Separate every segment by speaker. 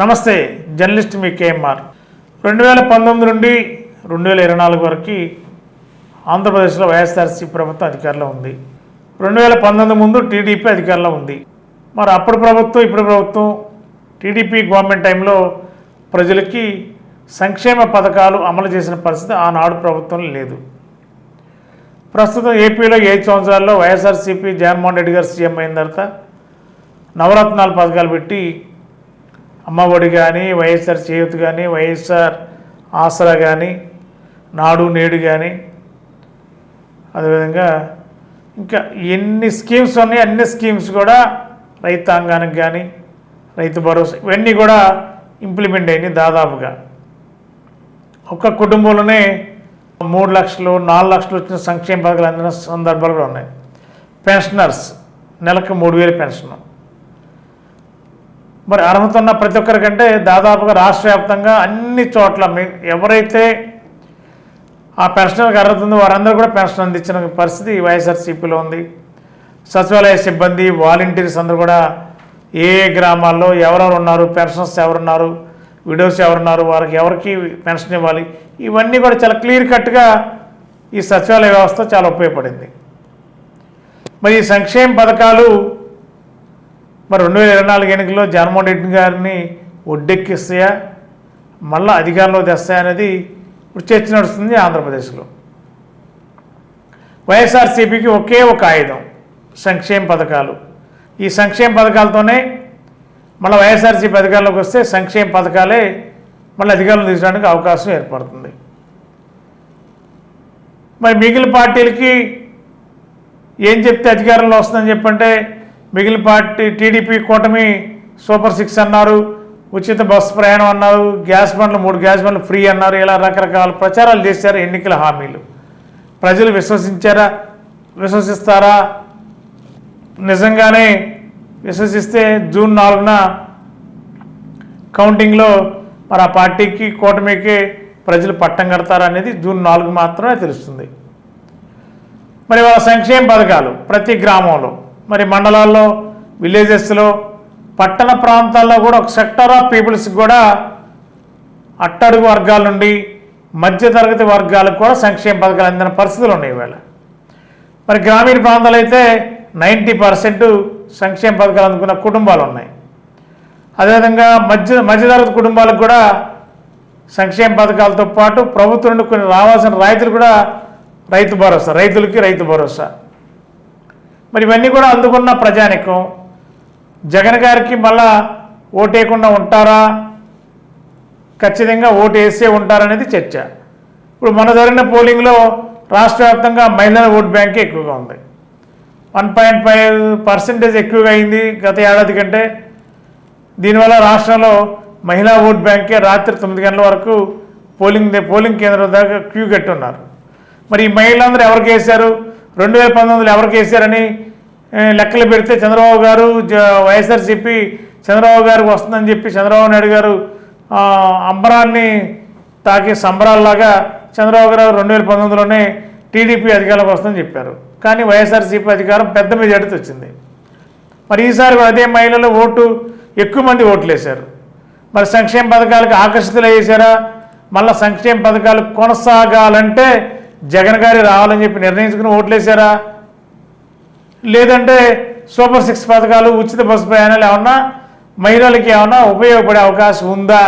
Speaker 1: నమస్తే జర్నలిస్ట్ మీ కేఎంఆర్. రెండు వేల పంతొమ్మిది నుండి రెండు వేల ఇరవై నాలుగు వరకు ఆంధ్రప్రదేశ్లో వైఎస్ఆర్సీ ప్రభుత్వం అధికారంలో ఉంది. రెండు వేల పంతొమ్మిది ముందు టీడీపీ అధికారంలో ఉంది. మరి అప్పుడు ప్రభుత్వం ఇప్పుడు ప్రభుత్వం టీడీపీ గవర్నమెంట్ టైంలో ప్రజలకి సంక్షేమ పథకాలు అమలు చేసిన పరిస్థితి ఆనాడు ప్రభుత్వం లేదు. ప్రస్తుతం ఏపీలో ఏడు సంవత్సరాల్లో వైఎస్ఆర్సీపీ జగన్మోహన్ రెడ్డి గారు సీఎం అయిన తర్వాత నవరత్నాలు పథకాలు పెట్టి అమ్మఒడి కానీ వైఎస్ఆర్ చేయూత్ కానీ వైఎస్ఆర్ ఆసరా కానీ నాడు నేడు కానీ అదేవిధంగా ఇంకా ఎన్ని స్కీమ్స్ ఉన్నాయి అన్ని స్కీమ్స్ కూడా రైతాంగానికి కానీ రైతు భరోసా ఇవన్నీ కూడా ఇంప్లిమెంట్ అయినాయి దాదాపుగా. ఒక్క కుటుంబంలోనే మూడు లక్షలు నాలుగు లక్షలు వచ్చిన సంక్షేమ పథకాలు అందిన సందర్భాలు కూడా ఉన్నాయి. పెన్షనర్స్ నెలకు మూడు వేలు పెన్షన్. మరి అర్హత ఉన్న ప్రతి ఒక్కరికంటే దాదాపుగా రాష్ట్ర వ్యాప్తంగా అన్ని చోట్ల మీ ఎవరైతే ఆ పెన్షన్కి అర్హత ఉందో వారందరూ కూడా పెన్షన్ అందించిన పరిస్థితి వైఎస్ఆర్సీపీలో ఉంది. సచివాలయ సిబ్బంది వాలంటీర్స్ అందరూ కూడా ఏ గ్రామాల్లో ఎవరెవరు ఉన్నారు పెన్షన్స్ ఎవరున్నారు విడోస్ ఎవరున్నారు వారికి ఎవరికి పెన్షన్ ఇవ్వాలి? ఇవన్నీ కూడా చాలా క్లియర్ కట్గా ఈ సచివాలయ వ్యవస్థ చాలా ఉపయోగపడింది. మరి ఈ సంక్షేమ పథకాలు మరి రెండు వేల ఇరవై నాలుగు ఎన్నికల్లో జగన్మోహన్ రెడ్డి గారిని ఒడ్డెక్కిస్తాయా? మళ్ళా అధికారంలో తెస్తాయా అనేది ఇప్పుడు చర్చ నడుస్తుంది ఆంధ్రప్రదేశ్లో. వైఎస్ఆర్సీపీకి ఒకే ఒక ఆయుధం సంక్షేమ పథకాలు. ఈ సంక్షేమ పథకాలతోనే మళ్ళీ వైఎస్ఆర్సీపీ అధికారంలోకి వస్తే సంక్షేమ పథకాలే మళ్ళీ అధికారంలో తీసుకోవడానికి అవకాశం ఏర్పడుతుంది. మరి మిగిలిన పార్టీలకి ఏం చెప్తే అధికారంలో వస్తుందని చెప్పంటే మిగిలిన పార్టీ టీడీపీ కూటమి సూపర్ సిక్స్ అన్నారు ఉచిత బస్సు ప్రయాణం అన్నారు గ్యాస్ బండ్లు మూడు గ్యాస్ బండ్లు ఫ్రీ అన్నారు ఇలా రకరకాల ప్రచారాలు చేశారు ఎన్నికల హామీలు. ప్రజలు విశ్వసించారా? విశ్వసిస్తారా? నిజంగానే విశ్వసిస్తే జూన్ నాలుగున కౌంటింగ్లో మరి ఆ పార్టీకి కూటమికి ప్రజలు పట్టం కడతారా అనేది జూన్ నాలుగు మాత్రమే తెలుస్తుంది. మరి వాళ్ళ సంక్షేమ పథకాలు ప్రతి గ్రామంలో మరి మండలాల్లో విలేజెస్లో పట్టణ ప్రాంతాల్లో కూడా ఒక సెక్టర్ ఆఫ్ పీపుల్స్కి కూడా అట్టడుగు వర్గాల నుండి మధ్యతరగతి వర్గాలకు కూడా సంక్షేమ పథకాలు అందిన పరిస్థితులు ఉన్నాయి ఇవాళ. మరి గ్రామీణ ప్రాంతాలు అయితే నైంటీ పర్సెంట్ సంక్షేమ పథకాలు అందుకున్న కుటుంబాలు ఉన్నాయి. అదేవిధంగా మధ్య మధ్యతరగతి కుటుంబాలకు కూడా సంక్షేమ పథకాలతో పాటు ప్రభుత్వం నుండి కొన్ని రావాల్సిన రైతులు కూడా రైతు భరోసా రైతులకి రైతు భరోసా. మరి ఇవన్నీ కూడా అందుకున్న ప్రజానికం. జగన్ గారికి మళ్ళా ఓటేయకుండా ఉంటారా? ఖచ్చితంగా ఓటు వేసే ఉంటారనేది చర్చ. ఇప్పుడు మన జరిగిన పోలింగ్లో రాష్ట్ర వ్యాప్తంగా మహిళల ఓట్ బ్యాంకే ఎక్కువగా ఉంది. వన్ పాయింట్ ఫైవ్ పర్సెంటేజ్ ఎక్కువగా అయింది గత ఏడాది కంటే. దీనివల్ల రాష్ట్రంలో మహిళా ఓట్ బ్యాంకే రాత్రి తొమ్మిది గంటల వరకు పోలింగ్ పోలింగ్ కేంద్రం దాకా క్యూ కట్టి ఉన్నారు మరి ఈ మహిళలందరూ ఎవరికి వేశారు? రెండు వేల పంతొమ్మిదిలో ఎవరికి వేశారని లెక్కలు పెడితే చంద్రబాబు గారు జ- వైఎస్ఆర్సీపీ చంద్రబాబు గారికి వస్తుందని చెప్పి చంద్రబాబు నాయుడు గారు అంబరాన్ని తాకి సంబరాల్లాగా చంద్రబాబు గారు రెండు వేల పంతొమ్మిదిలోనే టీడీపీ అధికారంలోకి వస్తుందని చెప్పారు. కానీ వైఎస్ఆర్సీపీ అధికారం పెద్ద మెజార్టీతో వచ్చింది. మరి ఈసారి అదే మహిళలు ఓటు ఎక్కువ మంది ఓట్లు వేశారు మరి సంక్షేమ పథకాలకు ఆకర్షితులు వేసారా మళ్ళీ సంక్షేమ పథకాలు కొనసాగాలంటే జగన్ గారి రావాలని చెప్పి నిర్ణయించుకుని ఓట్లేశారా? లేదంటే సూపర్ సిక్స్ పథకాలు ఉచిత బస్సు ప్రయాణాలు ఏమన్నా మహిళలకి ఏమన్నా ఉపయోగపడే అవకాశం ఉందా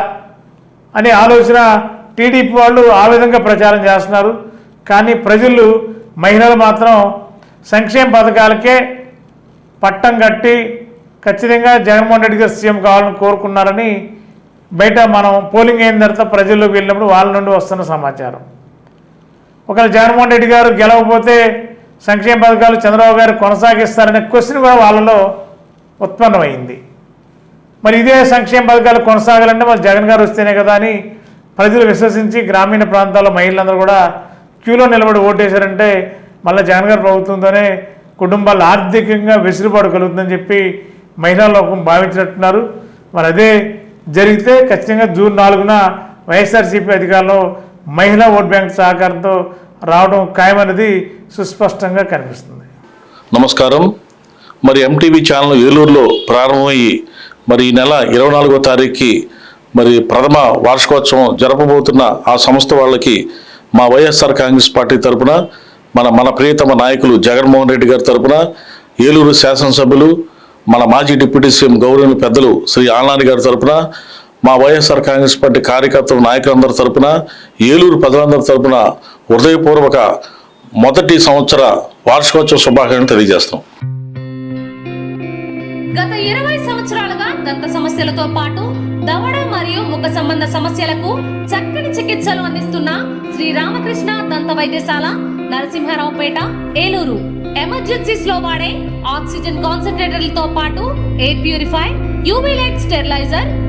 Speaker 1: అనే ఆలోచన టీడీపీ వాళ్ళు ఆ విధంగా ప్రచారం చేస్తున్నారు. కానీ ప్రజలు మహిళలు మాత్రం సంక్షేమ పథకాలకే పట్టం కట్టి ఖచ్చితంగా జగన్మోహన్ రెడ్డి గారు సీఎం కావాలని కోరుకున్నారని బయట మనం పోలింగ్ అయిన తర్వాత ప్రజల్లోకి వెళ్ళినప్పుడు వాళ్ళ నుండి వస్తున్న సమాచారం. ఒకవేళ జగన్మోహన్ రెడ్డి గారు గెలవకపోతే సంక్షేమ పథకాలు చంద్రబాబు గారు కొనసాగిస్తారనే క్వశ్చన్ కూడా వాళ్ళలో ఉత్పన్నమైంది. మరి ఇదే సంక్షేమ పథకాలు కొనసాగాలంటే మరి జగన్ గారు వస్తేనే కదా అని ప్రజలు విశ్వసించి గ్రామీణ ప్రాంతాల్లో మహిళలందరూ కూడా క్యూలో నిలబడి ఓటేశారంటే మళ్ళీ జగన్ గారి ప్రభుత్వంతోనే కుటుంబాలు ఆర్థికంగా వెసులుబాటు కలుగుతుందని చెప్పి మహిళా లోకం భావించినట్టున్నారు. మరి అదే జరిగితే ఖచ్చితంగా జూన్ నాలుగున వైఎస్ఆర్సీపీ అధికారంలో మహిళా ఓట్ బ్యాంక్ సహకారంతో రావడం ఖాయమనేది సుస్పష్టంగా కనిపిస్తుంది.
Speaker 2: నమస్కారం. మరి ఎంటీవీ ఛానల్ ఏలూరులో ప్రారంభమయ్యి మరి ఈ నెల ఇరవై నాలుగో తారీఖుకి మరి ప్రథమ వార్షికోత్సవం జరపబోతున్న ఆ సంస్థ వాళ్ళకి మా వైఎస్ఆర్ కాంగ్రెస్ పార్టీ తరపున మన మన ప్రియతమ నాయకులు జగన్మోహన్ రెడ్డి గారి తరపున ఏలూరు శాసనసభ్యులు మన మాజీ డిప్యూటీ సీఎం గౌరవ పెద్దలు శ్రీ ఆనాని గారి తరఫున మా వైఎస్ఆర్ కాంగ్రెస్ పార్టీ కార్యకర్తల నాయకులందరి తరపున ఏలూరు ప్రజలందరి తరపున హృదయపూర్వక మొదటి సంవత్సర వార్షికోత్సవ శుభాకాంక్షలు తెలియజేస్తాం
Speaker 3: గత ఇరవై సంవత్సరాలుగా దంత సమస్యలతో పాటు దవడ మరియు ముఖ సంబంధ సమస్యలకు చక్కని చికిత్సలు అందిస్తున్న శ్రీ రామకృష్ణ దంత వైద్యశాల నరసింహారావుపేట ఏలూరు. ఎమర్జెన్సీస్లో వాడే ఆక్సిజన్ కాన్సన్ట్రేటర్లతో పాటు air purify UV light steriliser